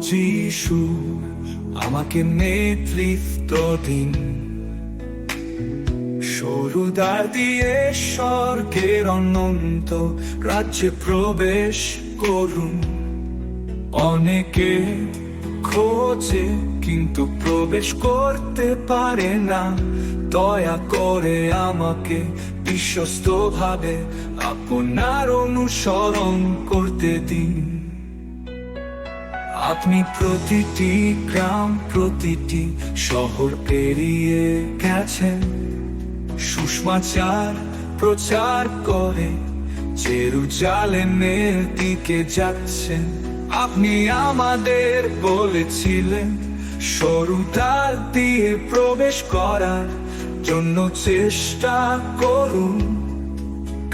যিশু আমাকে নেতৃত্ব দিন। সরু দ্বার দিয়ে স্বর্গের অনন্ত রাজ্যে প্রবেশ করুন। অনেকে খোঁজে, কিন্তু প্রবেশ করতে পারে না। দয়া করে আমাকে বিশ্বস্ত ভাবে আপনার অনুসরণ করতে দিন। আপনি প্রতিটি গ্রাম, প্রতিটি শহর পেরিয়ে গেছেন। সুষমাচার প্রচার করে জেরুজালেমের দিকে যাচ্ছেন। আপনি আমাদের বলেছিলেন, সরু দ্বার দিয়ে প্রবেশ করার জন্য চেষ্টা করুন।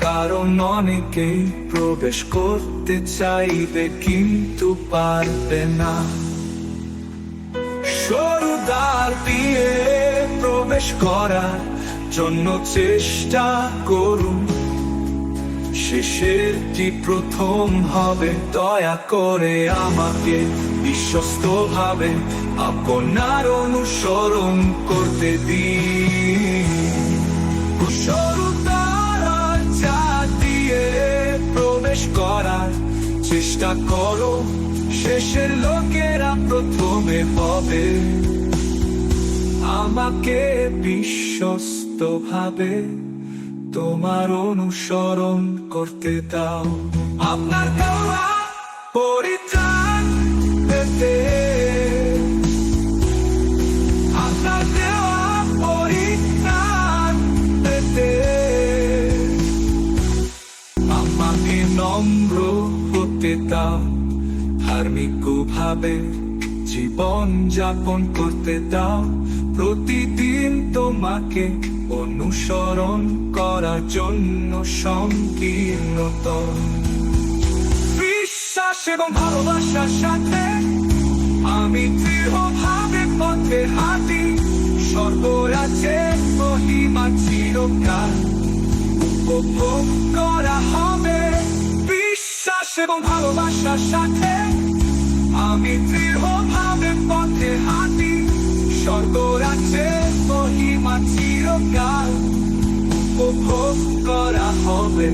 কারণ অনেকেই প্রবেশ করতে চাইবে, কিন্তু পারবে না। সরু দ্বার দিয়ে প্রবেশ করার জন্য চেষ্টা করুন। শেষেরটি প্রথম হবে, দয়া করে আমাকে বিশ্বস্ত ভাবে আপনার অনুসরণ করতে দিন। চেষ্টা করো, শেষের লোকেরা প্রথমে হবে। আমাকে বিশ্বস্ত ভাবে তোমার অনুসরণ করতে দাও। আপনার পরিত্রাণ পেতে দাও ধার্মিক ভাবে জীবন যাপন করতে দাও। প্রতিদিন তোমাকে অনুসরণ করার জন্য সংকীর্ণত বিশ্বাস এবং ভালোবাসার সাথে আমি দৃঢ়ভাবে পথে হাঁটি। স্বর্গরাজ্যে মহিমা চিরকাল উপভোগ করা হবে। এবং ভালোবাসার সাথে আমি দৃঢ়ভাবে পথে হাঁটি। স্বর্গরাজ্যে মহিমা চিরকাল উপভোগ করা হবে।